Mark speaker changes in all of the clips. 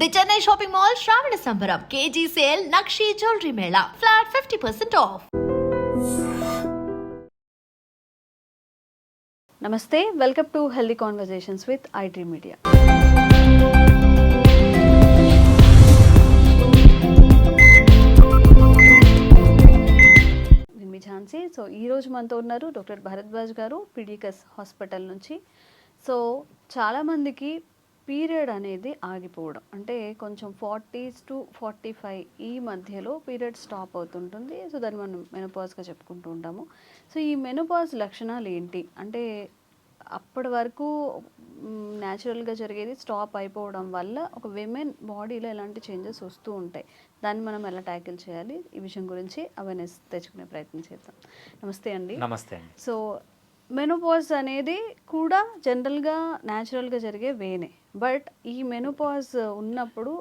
Speaker 1: The Chennai shopping mall Shravana Sambaram KG sale nakshi jewellery mela flat fifty percent off
Speaker 2: namaste welcome to healthy conversations with IT media నేను మీ Jhansi. So ఈ రోజు మనతో ఉన్నారు doctor Bharadwaj గారు పిడికస్ hospital నుంచి. సో చాలామందికి పీరియడ్ అనేది ఆగిపోవడం. అంటే కొంచెం ఫార్టీస్ టు ఫార్టీ ఫైవ్ ఈ మధ్యలో పీరియడ్ స్టాప్ అవుతుంటుంది. సో దాన్ని మనం మెనోపాజ్గా చెప్పుకుంటూ ఉంటాము. సో ఈ మెనోపాజ్ లక్షణాలు ఏంటి? అంటే అప్పటి వరకు న్యాచురల్గా జరిగేది స్టాప్ అయిపోవడం వల్ల ఒక విమెన్ బాడీలో ఎలాంటి చేంజెస్ వస్తూ ఉంటాయి. దాన్ని మనం ఎలా ట్యాకిల్ చేయాలి? ఈ విషయం గురించి అవేర్నెస్ తెచ్చుకునే ప్రయత్నం చేద్దాం. నమస్తే అండి.
Speaker 3: నమస్తే
Speaker 2: సో మెనోపాజ్ అనేది కూడా జనరల్గా న్యాచురల్గా జరిగే వేనే. బట్ ఈ మెనోపాజ్ ఉన్నప్పుడు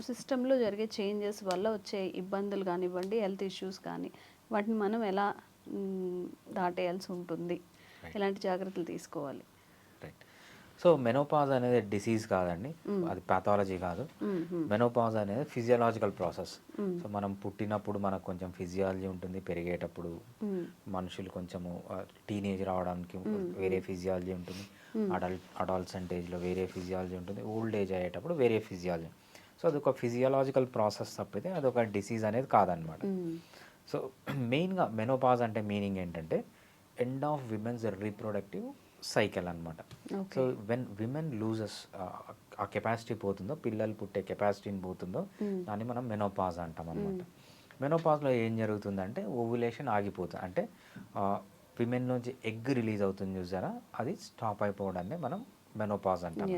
Speaker 2: సిస్టంలో జరిగే చేంజెస్ వల్ల వచ్చే ఇబ్బందులు కానివ్వండి హెల్త్ ఇష్యూస్ కానీ వాటిని మనం ఎలా దాటేయాల్సి ఉంటుంది. ఎలాంటి జాగ్రత్తలు తీసుకోవాలి.
Speaker 3: సో మెనోపాజ్ అనేది డిసీజ్ కాదండి. అది పాథాలజీ కాదు. మెనోపాజ్ అనేది ఫిజియలాజికల్ ప్రాసెస్ సో మనం పుట్టినప్పుడు మనకు కొంచెం ఫిజియాలజీ ఉంటుంది పెరిగేటప్పుడు మనుషులు కొంచెము టీనేజ్ రావడానికి వేరే ఫిజియాలజీ ఉంటుంది. అడల్ట్ అడాల్సెంట్ ఏజ్లో వేరే ఫిజియాలజీ ఉంటుంది. ఓల్డ్ ఏజ్ అయ్యేటప్పుడు వేరే ఫిజియాలజీ సో అది ఒక ఫిజియలాజికల్ ప్రాసెస్ తప్పితే అది ఒక డిసీజ్ అనేది కాదనమాట సో మెయిన్గా మెనోపాజ్ అంటే మీనింగ్ ఏంటంటే end of women's reproductive cycle అనమాట సో వెన్ విమెన్ లూజెస్ ఆ కెపాసిటీ పోతుందో పిల్లలు పుట్టే కెపాసిటీని పోతుందో దాన్ని మనం మెనోపాజ్ అంటాం అనమాట మెనోపాజ్లో ఏం జరుగుతుందంటే ఓవులేషన్ ఆగిపోతుంది అంటే విమెన్ నుంచి ఎగ్ రిలీజ్ అవుతుంది చూసారా? అది స్టాప్ అయిపోవడాన్ని మనం మెనోపాజ్ అంటాం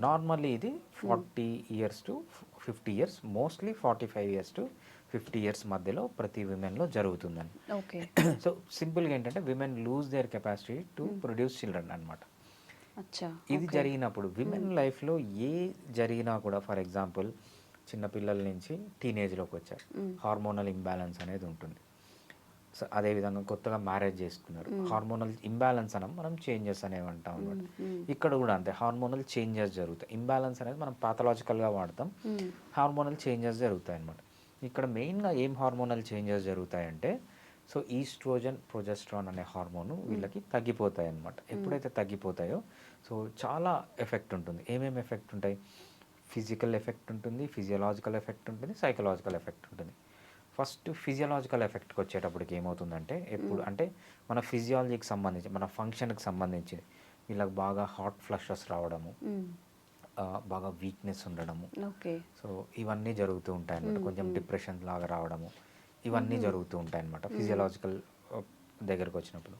Speaker 3: నార్మల్లీ ఇది forty years to fifty years mostly forty five years to fifty years మధ్యలో ప్రతి విమెన్లో జరుగుతుందని
Speaker 2: ఓకే.
Speaker 3: సో సింపుల్గా ఏంటంటే women lose their capacity to produce children అనమాట ఇది జరిగినప్పుడు విమెన్ లైఫ్లో ఏ జరిగినా కూడా ఫర్ ఎగ్జాంపుల్ చిన్నపిల్లల నుంచి టీనేజ్లోకి వచ్చారు. హార్మోనల్ ఇంబ్యాలెన్స్ అనేది ఉంటుంది. సో అదేవిధంగా కొత్తగా మ్యారేజ్ చేసుకున్నారు. హార్మోనల్ ఇంబ్యాలెన్స్ అనం మనం చేంజెస్ అనేవి అంటాం అనమాట ఇక్కడ కూడా అంతే హార్మోనల్ చేంజెస్ జరుగుతాయి. ఇంబ్యాలెన్స్ అనేది మనం పాథలాజికల్గా వాడతాం. హార్మోనల్ చేంజెస్ జరుగుతాయి అనమాట ఇక్కడ మెయిన్గా ఏం హార్మోనల్ చేంజెస్ జరుగుతాయంటే సో ఈస్ట్రోజన్ ప్రొజెస్ట్రాన్ అనే హార్మోన్ వీళ్ళకి తగ్గిపోతాయి అనమాట ఎప్పుడైతే తగ్గిపోతాయో సో చాలా ఎఫెక్ట్ ఉంటుంది. ఏమేమి ఎఫెక్ట్ ఉంటాయి? ఫిజికల్ ఎఫెక్ట్ ఉంటుంది ఫిజియలాజికల్ ఎఫెక్ట్ ఉంటుంది సైకలాజికల్ ఎఫెక్ట్ ఉంటుంది. ఫస్ట్ ఫిజియలాజికల్ ఎఫెక్ట్కి వచ్చేటప్పటికి ఏమవుతుందంటే ఎప్పుడు అంటే మన ఫిజియాలజీకి సంబంధించి మన ఫంక్షన్కి సంబంధించి వీళ్ళకి బాగా హాట్ ఫ్లషెస్ రావడము బాగా వీక్నెస్ ఉండడము.
Speaker 2: ఓకే
Speaker 3: సో ఇవన్నీ జరుగుతూ ఉంటాయి అన్నమాట కొంచెం డిప్రెషన్ లాగా రావడము. ఇవన్నీ జరుగుతూ ఉంటాయి అన్నమాట ఫిజియలాజికల్ దగ్గరకు వచ్చినప్పుడు.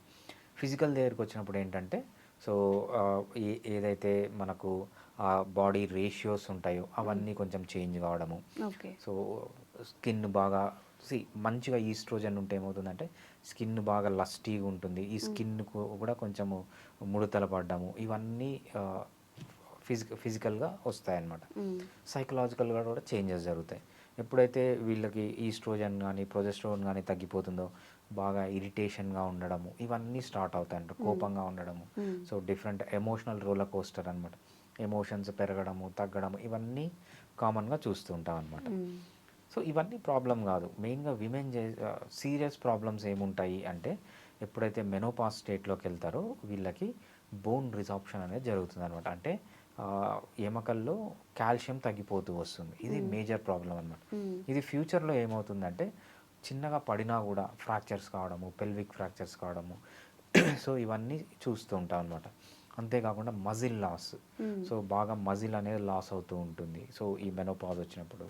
Speaker 3: ఫిజికల్ దగ్గరకు వచ్చినప్పుడు ఏంటంటే సో ఏదైతే మనకు ఆ బాడీ రేషియోస్ ఉంటాయో అవన్నీ కొంచెం చేంజ్ కావడము.
Speaker 2: ఓకే
Speaker 3: సో స్కిన్ బాగా సి మంచిగా ఈస్ట్రోజన్ ఉంటే ఏమవుతుందంటే స్కిన్ బాగా లస్టీగా ఉంటుంది. ఈ స్కిన్ కూడా కొంచెము ముడతలు పడ్డము. ఇవన్నీ ఫిజిక ఫిజికల్గా వస్తాయన్నమాట. సైకలాజికల్గా కూడా చేంజెస్ జరుగుతాయి. ఎప్పుడైతే వీళ్ళకి ఈస్ట్రోజన్ కానీ ప్రొజెస్ట్రోన్ కానీ తగ్గిపోతుందో బాగా ఇరిటేషన్గా ఉండడము ఇవన్నీ స్టార్ట్ అవుతాయంట కోపంగా ఉండడము. So different emotional roller coaster అనమాట ఎమోషన్స్ పెరగడము తగ్గడము ఇవన్నీ కామన్గా చూస్తూ ఉంటాం అనమాట సో ఇవన్నీ ప్రాబ్లం కాదు. మెయిన్గా విమెన్ సీరియస్ ప్రాబ్లమ్స్ ఏముంటాయి అంటే ఎప్పుడైతే మెనోపాస్ స్టేట్లోకి వెళ్తారో వీళ్ళకి బోన్ రిజాప్షన్ అనేది జరుగుతుంది అనమాట అంటే ఎముకల్లో కాల్షియం తగ్గిపోతూ వస్తుంది. ఇది మేజర్ ప్రాబ్లం అనమాట ఇది ఫ్యూచర్లో ఏమవుతుందంటే చిన్నగా పడినా కూడా ఫ్రాక్చర్స్ కావడము పెల్విక్ ఫ్రాక్చర్స్ కావడము సో ఇవన్నీ చూస్తూ ఉంటాం అనమాట అంతేకాకుండా మజిల్ లాస్ సో బాగా మజిల్ అనేది లాస్ అవుతూ ఉంటుంది. సో ఈ మెనోపాజ్ వచ్చినప్పుడు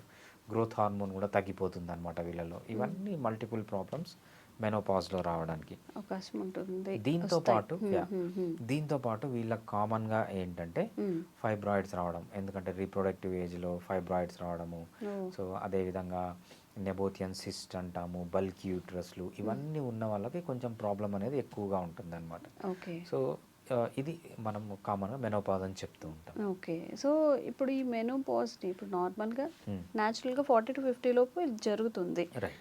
Speaker 3: గ్రోత్ హార్మోన్ కూడా తగ్గిపోతుంది అనమాట వీళ్ళలో ఇవన్నీ మల్టిపుల్ ప్రాబ్లమ్స్ మెనోపాజ్లో రావడానికి
Speaker 2: అవకాశం ఉంటుంది
Speaker 3: దీంతో. పాటు. దీంతో పాటు వీళ్ళకి కామన్గా ఏంటంటే. ఫైబ్రాయిడ్స్ రావడం ఎందుకంటే రీప్రొడక్టివ్ ఏజ్లో ఫైబ్రాయిడ్స్ రావడము. సో అదేవిధంగా నెబోతియన్ సిస్ట్ అంటాము బల్క్ యూట్రస్లు ఇవన్నీ ఉన్న వాళ్ళకి కొంచెం ప్రాబ్లం అనేది ఎక్కువగా ఉంటుంది అనమాట
Speaker 2: ఓకే
Speaker 3: సో ఇది మనం కామన్గా మెనోపాజ్ అని చెప్తూ ఉంటాం
Speaker 2: ఓకే సో ఇప్పుడు ఈ మెనూ పాజిటివ్ ఇప్పుడు నార్మల్గా. న్యాచురల్గా ఫార్టీ టు ఫిఫ్టీ లోపు ఇది జరుగుతుంది
Speaker 3: రైట్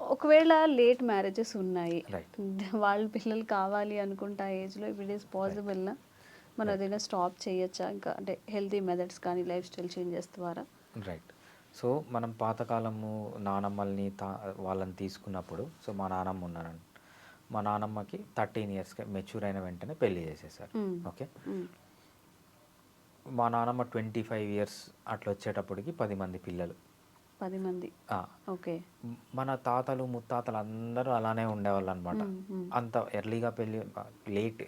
Speaker 2: ఒకవేళ లేట్ మ్యారేజెస్ ఉన్నాయి. వాళ్ళ పిల్లలు కావాలి అనుకుంటా ఏజ్లో ఇట్ ఈస్ పాసిబుల్ మనం ఏదైనా స్టాప్ చేయొచ్చా? ఇంకా అంటే హెల్తీ మెథడ్స్ కానీ లైఫ్ స్టైల్ చేంజెస్ ద్వారా?
Speaker 3: రైట్ సో మనం పాతకాలము నానమ్మల్ని తా వాళ్ళని తీసుకున్నప్పుడు సో మా నానమ్మ ఉన్నారండి మా నానమ్మకి థర్టీన్ ఇయర్స్కి మెచ్యూర్ అయిన వెంటనే పెళ్ళి చేసేసారు. ఓకే. మా నానమ్మ ట్వంటీ ఫైవ్ ఇయర్స్ అట్లా వచ్చేటప్పటికి పది మంది పిల్లలు.
Speaker 2: పది మంది. ఓకే.
Speaker 3: మన తాతలు ముత్తాతలు అందరూ అలానే ఉండేవాళ్ళు అనమాట. అంత ఎర్లీగా పెళ్ళి లేట్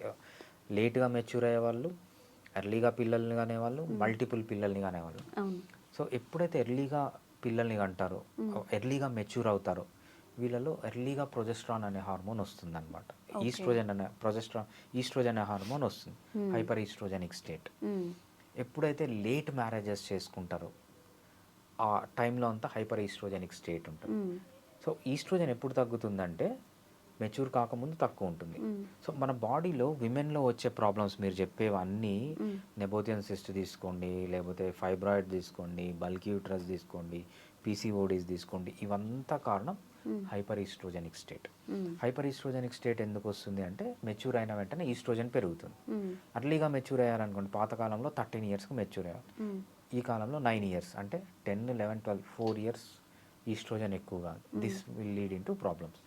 Speaker 3: లేట్గా మెచ్యూర్ అయ్యేవాళ్ళు ఎర్లీగా పిల్లల్ని కానేవాళ్ళు మల్టిపుల్ పిల్లల్ని కానేవాళ్ళు. సో ఎప్పుడైతే ఎర్లీగా పిల్లల్ని కంటారో ఎర్లీగా మెచ్యూర్ అవుతారో వీళ్ళలో ఎర్లీగా ప్రొజెస్ట్రాన్ అనే హార్మోన్ వస్తుంది అనమాట. ఈస్ట్రోజన్ అనే ప్రొజెస్ట్రాన్ ఈస్ట్రోజన్ అనే హార్మోన్ వస్తుంది. Hyper oestrogenic state. ఎప్పుడైతే లేట్ మ్యారేజెస్ చేసుకుంటారో ఆ టైంలో అంతా హైపర్ ఈస్ట్రోజెనిక్ స్టేట్ ఉంటుంది. సో ఈస్ట్రోజన్ ఎప్పుడు తగ్గుతుందంటే మెచ్యూర్ కాకముందు తక్కువ ఉంటుంది. సో మన బాడీలో విమెన్లో వచ్చే ప్రాబ్లమ్స్ మీరు చెప్పేవన్నీ. నెబోతియన్ సిస్ట్ తీసుకోండి లేకపోతే ఫైబ్రాయిడ్ తీసుకోండి బల్కీ యూట్రస్ తీసుకోండి పీసీఓడీస్ తీసుకోండి ఇవంతా కారణం. Hyper oestrogenic state. Hyper oestrogenic state ఎందుకు వస్తుంది అంటే మెచ్యూర్ అయిన వెంటనే ఈస్ట్రోజన్ పెరుగుతుంది. అర్లీగా మెచ్యూర్ అయ్యారనుకోండి పాతకాలంలో థర్టీన్ ఇయర్స్కి మెచ్యూర్ అయ్యారు. ఈ కాలంలో నైన్ ఇయర్స్ అంటే ten eleven twelve four years oestrogen ఎక్కువ కాదు. This will lead in to problems.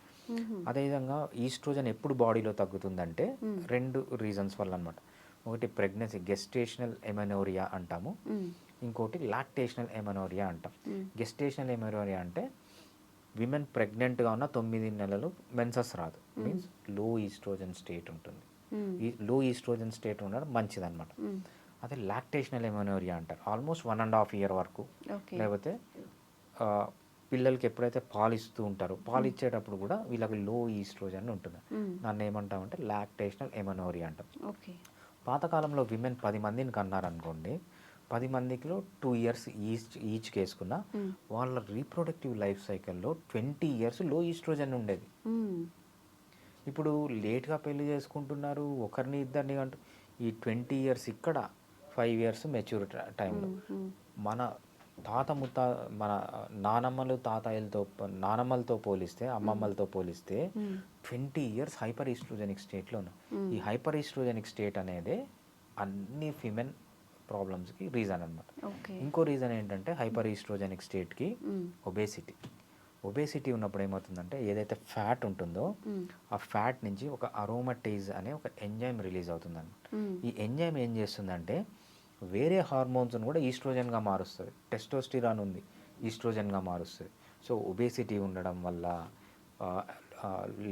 Speaker 3: అదేవిధంగా ఈస్ట్రోజన్ ఎప్పుడు బాడీలో తగ్గుతుందంటే. రెండు రీజన్స్ వల్ల అనమాట ఒకటి ప్రెగ్నెన్సీ గెస్టేషనల్ ఎమనోరియా అంటాము. ఇంకోటి లాక్టేషనల్ ఎమనోరియా అంటాం. గెస్టేషనల్ ఎమనోరియా అంటే విమెన్ ప్రెగ్నెంట్గా ఉన్న తొమ్మిది నెలలు మెన్సస్ రాదు. మీన్స్లో ఈస్ట్రోజన్ స్టేట్ ఉంటుంది. లో ఈస్ట్రోజన్ స్టేట్ ఉండడం మంచిదన్నమాట. అదే లాక్టేషనల్ ఎమనోరియా అంటారు. Almost one and half year వరకు. లేకపోతే పిల్లలకి ఎప్పుడైతే పాలు ఇస్తూ ఉంటారో పాలు ఇచ్చేటప్పుడు కూడా వీళ్ళకి లో ఈస్ట్రోజన్ ఉంటుంది.
Speaker 2: మ్మ్.
Speaker 3: దాన్ని ఏమంటామంటే లాక్టేషనల్ ఎమనోరియా అంటాం.
Speaker 2: ఓకే
Speaker 3: పాతకాలంలో విమెన్ పది మందిని కన్నారనుకోండి పది మందికిలో టూ ఇయర్స్ ఈచ్ ఈచ్ కేసుకున్న. వాళ్ళ రీప్రొడక్టివ్ లైఫ్ సైకిల్లో ట్వంటీ ఇయర్స్లో ఈస్ట్రోజన్ ఉండేది.
Speaker 2: మ్మ్.
Speaker 3: ఇప్పుడు లేట్గా పెళ్ళి చేసుకుంటున్నారు ఒకరిని ఇద్దరిని అంటూ ఈ ట్వంటీ ఇయర్స్ ఇక్కడ ఫైవ్ ఇయర్స్ మెచ్యూర్ టైంలో. మన తాత ముత్త మన నానమ్మలు తాతయ్యలతో నానమ్మలతో పోలిస్తే అమ్మమ్మలతో పోలిస్తే. ట్వంటీ ఇయర్స్ హైపర్ ఈస్ట్రోజెనిక్ స్టేట్లో. ఈ హైపర్ ఈస్ట్రోజెనిక్ స్టేట్ అనేది అన్ని ఫిమెన్ ప్రాబ్లమ్స్కి రీజన్ అనమాట ఇంకో రీజన్ ఏంటంటే హైపర్ ఈస్ట్రోజెనిక్ స్టేట్కి. ఒబేసిటీ ఒబేసిటీ ఉన్నప్పుడు ఏమవుతుందంటే ఏదైతే ఫ్యాట్ ఉంటుందో. ఆ ఫ్యాట్ నుంచి ఒక అరోమటైజ్ అనే ఒక ఎంజైమ్ రిలీజ్ అవుతుంది అనమాట
Speaker 2: మ్మ్.
Speaker 3: ఈ ఎంజైమ్ ఏం చేస్తుందంటే వేరే హార్మోన్స్ని కూడా ఈస్ట్రోజన్గా మారుస్తుంది. టెస్టోస్టిరాన్ ఉంది ఈస్ట్రోజన్గా మారుస్తుంది. సో ఒబేసిటీ ఉండడం వల్ల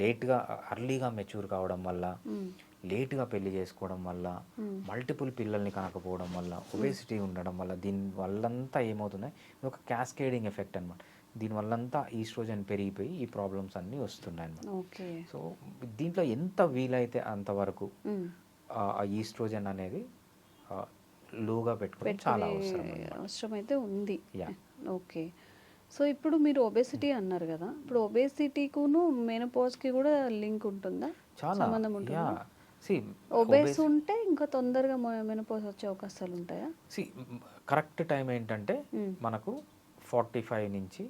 Speaker 3: లేట్గా అర్లీగా మెచ్యూర్ కావడం వల్ల. లేట్గా పెళ్ళి చేసుకోవడం వల్ల. మల్టిపుల్ పిల్లల్ని కనకపోవడం వల్ల ఒబేసిటీ ఉండడం వల్ల దీని వల్లంతా ఏమవుతుంది ఇది ఒక క్యాస్కేడింగ్ ఎఫెక్ట్ అనమాట దీని వల్లంతా ఈస్ట్రోజన్ పెరిగిపోయి ఈ ప్రాబ్లమ్స్ అన్నీ వస్తున్నాయి అన్నమాట.
Speaker 2: ఓకే.
Speaker 3: సో దీంట్లో ఎంత వీలైతే అంతవరకు. ఆ ఈస్ట్రోజన్ అనేది లోగా పెట్టుకోవడం చాలా అవసరం
Speaker 2: అయితే ఉంది. ఓకే. సో ఇప్పుడు మీరు ఒబేసిటీ అన్నారు కదా ఇప్పుడు ఒబేసిటీకును మెనోపాజ్కి కూడా లింక్ ఉంటుందా?
Speaker 3: చాలా
Speaker 2: సంబంధం ఉంటుందా? ఒబేస్ ఉంటే ఇంకా తొందరగా మెనోపాజ్ వచ్చే అవకాశాలు ఉంటాయా?
Speaker 3: సి కరెక్ట్ టైం ఏంటంటే. మనకు ఫార్టీ ఫైవ్ నుంచి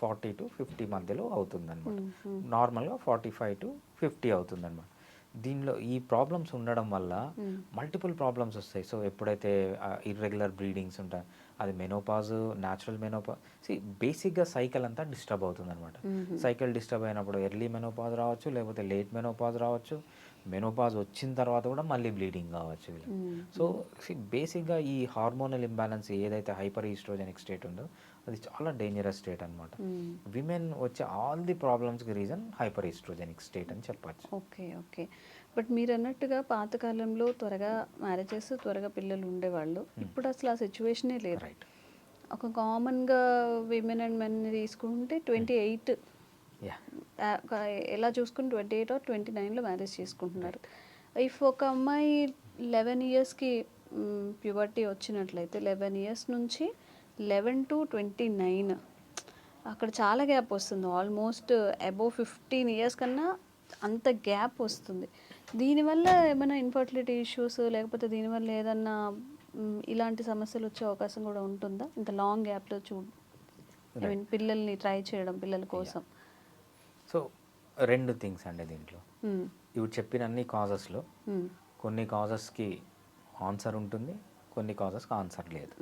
Speaker 3: ఫార్టీ టు ఫిఫ్టీ మధ్యలో అవుతుంది అనమాట
Speaker 2: మ్మ్. మ్మ్.
Speaker 3: నార్మల్గా ఫార్టీ ఫైవ్ టు ఫిఫ్టీ అవుతుంది అనమాట దీనిలో ఈ ప్రాబ్లమ్స్ ఉండడం వల్ల. మల్టిపుల్ ప్రాబ్లమ్స్ వస్తాయి సో ఎప్పుడైతే ఇర్రెగ్యులర్ బ్రీడింగ్స్ ఉంటాయి అది మెనోపాజ్ న్యాచురల్ మెనోపాజ్ సి బేసిక్గా సైకిల్ అంతా డిస్టర్బ్ అవుతుంది అనమాట. సైకిల్ డిస్టర్బ్ అయినప్పుడు ఎర్లీ మెనోపాజ్ రావచ్చు లేకపోతే లేట్ మెనోపాజ్ రావచ్చు. మెనోపాజ్ వచ్చిన తర్వాత కూడా మళ్ళీ బ్లీడింగ్ కావచ్చు. సో బేసిక్గా ఈ హార్మోనల్ ఇంబ్యాలెన్స్ ఏదైతే హైపర్ ఈస్ట్రోజెనిక్ స్టేట్ ఉందో అది చాలా డేంజరస్ స్టేట్ అనమాట. విమెన్ వచ్చే ఆల్ ది ప్రాబ్లమ్స్కి రీజన్ హైపర్ ఈస్ట్రోజెనిక్ స్టేట్ అని చెప్పచ్చు.
Speaker 2: Okay okay. బట్ మీరు అన్నట్టుగా పాతకాలంలో త్వరగా మ్యారేజెస్ త్వరగా పిల్లలు ఉండేవాళ్ళు. ఇప్పుడు అసలు ఆ సిచ్యువేషనే లేదు.
Speaker 3: రైట్
Speaker 2: ఒక కామన్గా విమెన్ అండ్ మెన్ తీసుకుంటే ట్వంటీ ఎయిట్ ఎలా చూసుకుని ట్వంటీ ఎయిట్ ఆర్ ట్వంటీ నైన్లో మ్యారేజ్ చేసుకుంటున్నారు. ఇఫ్ ఒక అమ్మాయి లెవెన్ ఇయర్స్కి ప్యూబర్టీ వచ్చినట్లయితే లెవెన్ ఇయర్స్ నుంచి లెవెన్ టు ట్వంటీ నైన్ అక్కడ చాలా గ్యాప్ వస్తుంది. ఆల్మోస్ట్ అబోవ్ ఫిఫ్టీన్ ఇయర్స్ కన్నా అంత గ్యాప్ వస్తుంది. దీనివల్ల ఏమైనా ఇన్ఫర్టిలిటీ ఇష్యూస్ లేకపోతే దీనివల్ల ఏదన్నా ఇలాంటి సమస్యలు వచ్చే అవకాశం కూడా ఉంటుందా? ఇంత లాంగ్ గ్యాప్లో చూ ఐ మీన్ పిల్లల్ని ట్రై చేయడం పిల్లల కోసం.
Speaker 3: సో రెండు థింగ్స్ అండి దీంట్లో. ఇవి చెప్పిన అన్ని కాజెస్లో కొన్ని కాజెస్కి ఆన్సర్ ఉంటుంది కొన్ని కాజెస్కి ఆన్సర్ లేదు.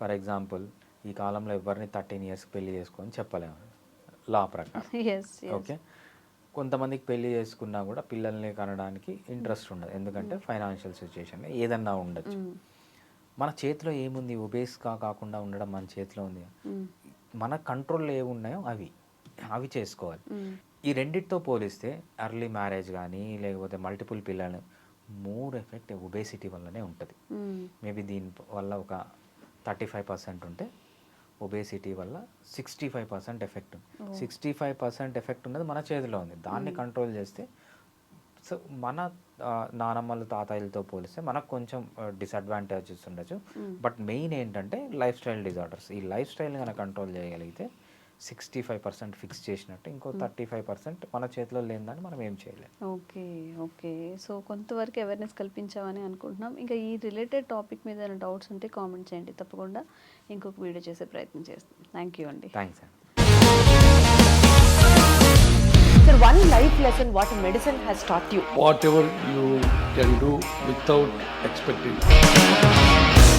Speaker 3: ఫర్ ఎగ్జాంపుల్ ఈ కాలంలో ఎవరిని థర్టీన్ ఇయర్స్ పెళ్ళి చేసుకొని చెప్పలేము. లా ప్రకారం.
Speaker 2: ఎస్
Speaker 3: ఓకే కొంతమందికి పెళ్ళి చేసుకున్నా కూడా పిల్లల్ని కనడానికి ఇంట్రెస్ట్ ఉండదు. ఎందుకంటే ఫైనాన్షియల్ సిచ్యుయేషన్ ఏదన్నా ఉండొచ్చు. మన చేతిలో ఏముంది? ఒబేస్గా కాకుండా ఉండడం మన చేతిలో ఉంది. మన కంట్రోల్లో ఏమున్నాయో అవి. అవి చేసుకోవాలి. ఈ రెండిటితో పోలిస్తే ఎర్లీ మ్యారేజ్ కానీ లేకపోతే మల్టిపుల్ పిల్లలు మోర్ ఎఫెక్ట్ ఒబేసిటీ వల్లనే ఉంటుంది. మేబీ దీని వల్ల ఒక థర్టీ ఫైవ్ పర్సెంట్ ఉంటే ఒబేసిటీ వల్ల సిక్స్టీ ఫైవ్ పర్సెంట్ ఎఫెక్ట్ ఉంది. సిక్స్టీ ఫైవ్ పర్సెంట్ ఎఫెక్ట్ ఉన్నది మన చేతిలో ఉంది. దాన్ని కంట్రోల్ చేస్తే సో మన నానమ్మలు తాతయ్యలతో పోలిస్తే మనకు కొంచెం డిసడ్వాంటేజెస్ ఉండొచ్చు. బట్ మెయిన్ ఏంటంటే లైఫ్ స్టైల్ డిజార్డర్స్ ఈ లైఫ్ స్టైల్ కనుక కంట్రోల్ చేయగలిగితే సిక్స్టీ ఫైవ్ పర్సెంట్ ఫిక్స్ చేసినట్టు ఇంకో థర్టీ ఫైవ్ పర్సెంట్ మన చేతిలో లేనిదాన్ని మనం ఏం చేయలేం.
Speaker 2: Okay okay. సో కొంతవరకు అవేర్నెస్ కల్పించామని అనుకుంటున్నాం. ఇంకా ఈ రిలేటెడ్ టాపిక్ మీద ఏమైనా డౌట్స్ ఉంటే కామెంట్ చేయండి. తప్పకుండా ఇంకొక వీడియో చేసే ప్రయత్నం చేస్తాం. థ్యాంక్ యూ అండి.
Speaker 3: థ్యాంక్స్ అండి
Speaker 4: Sir, one life lesson what medicine has taught you.
Speaker 5: whatever you can do without expecting.